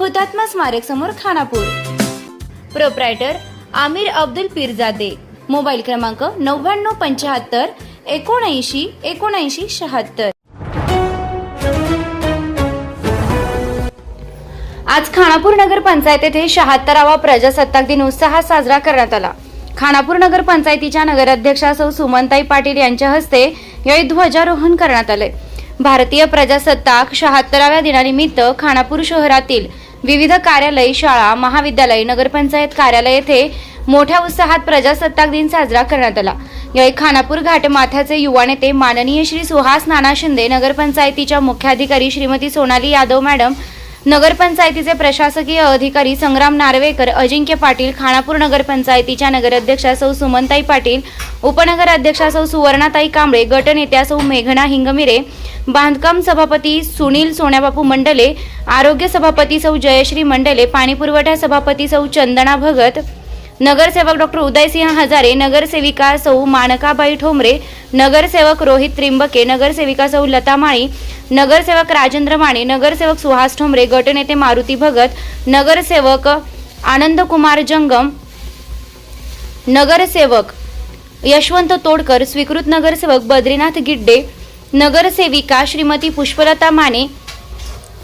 हुतात्मा स्मारक समोर खानापूर. प्रोप्रायटर आमिर अब्दुल पिरजादे. मोबाईल क्रमांक नव्याण्णव पंच्याहत्तर एकोणऐंशी एकोणऐंशी शहात्तर. आज खानापूर नगर पंचायत येथे शहात्तरावा प्रजासत्ताक दिन उत्साहात साजरा करण्यात आला. खानापूर नगर पंचायतीच्या नगराध्यक्षा सौ सुमनताई पाटील यांच्या हस्ते यावेळी ध्वजारोहण करण्यात आले भारतीय प्रजासत्ताक शहात्तराव्या दिनानिमित्त खानापूर शहरातील विविध कार्यालय शाळा महाविद्यालय नगरपंचायत कार्यालय येथे मोठ्या उत्साहात प्रजासत्ताक दिन साजरा करण्यात आला. यावेळी खानापूर घाटमाथ्याचे युवा नेते माननीय श्री सुहास नाना शिंदे नगरपंचायतीच्या मुख्याधिकारी श्रीमती सोनाली यादव मॅडम नगरपंचायतीचे प्रशासकीय अधिकारी संग्राम नार्वेकर अजिंक्य पाटील खानापूर नगरपंचायतीच्या नगराध्यक्षा सौ सुमनताई पाटील उपनगराध्यक्षा सौ सुवर्णाताई कांबळे गटनेत्या सौ मेघना हिंगमिरे बांधकाम सभापती सुनील सोन्याबापू मंडले आरोग्य सभापती सौ जयश्री मंडले पाणीपुरवठा सभापती सौ चंदना भगत नगरसेवक डॉक्टर उदयसिंह हजारे नगरसेविका सौ माणकाबाई ठोंबरे नगरसेवक रोहित त्रिंबके नगरसेविका सौ लता माळी नगरसेवक राजेंद्र माने नगरसेवक सुहास ठोंबरे गटनेते मारुती भगत नगरसेवक आनंद कुमार जंगम नगरसेवक यशवंत तोडकर स्वीकृत नगरसेवक बद्रीनाथ गिड्डे नगरसेविका श्रीमती पुष्पलता माने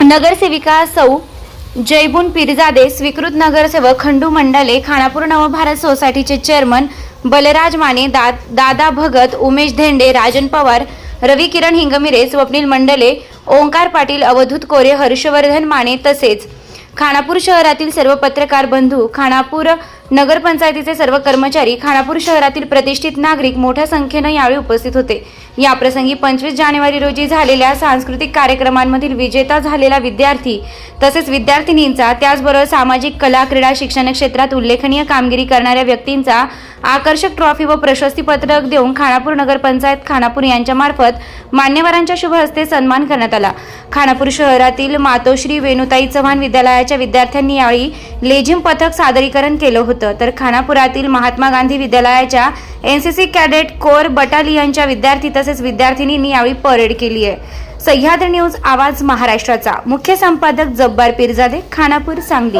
नगरसेविका सौ जयबुन पिरजादे स्वीकृत नगरसेवक खंडू मंडले खानापूर नवभारत सोसायटीचे चेअरमन बलराज माने दा दादा भगत उमेश धेंडे राजन पवार रवी किरण हिंगमिरे स्वप्नील मंडले ओंकार पाटील अवधूत कोरे हर्षवर्धन माने तसेच. खानापूर शहरातील सर्व पत्रकार बंधू खानापूर नगरपंचायतीचे सर्व कर्मचारी खानापूर शहरातील प्रतिष्ठित नागरिक मोठ्या संख्येनं यावेळी उपस्थित होते. याप्रसंगी पंचवीस जानेवारी रोजी झालेल्या सांस्कृतिक कार्यक्रमांमधील विजेता झालेला विद्यार्थी तसेच विद्यार्थिनींचा त्याचबरोबर सामाजिक कला क्रीडा शिक्षण क्षेत्रात उल्लेखनीय कामगिरी करणाऱ्या व्यक्तींचा आकर्षक ट्रॉफी व प्रशस्तीपत्रक देऊन खानापूर नगरपंचायत खानापूर यांच्यामार्फत मान्यवरांच्या शुभ हस्ते सन्मान करण्यात आला. खानापूर शहरातील मातोश्री वेणुताई चव्हाण विद्यालयाच्या विद्यार्थ्यांनी यावेळी लेझिम पथक सादरीकरण केलं होतं. तर खानापुरातील महात्मा गांधी विद्यालयाच्या एनसीसी कॅडेट कोर बटालियनच्या विद्यार्थी तसेच विद्यार्थिनींनी यावेळी परेड केली आहे. सह्याद्री न्यूज आवाज महाराष्ट्राचा. मुख्य संपादक जब्बार पिरजादे खानापूर सांगली.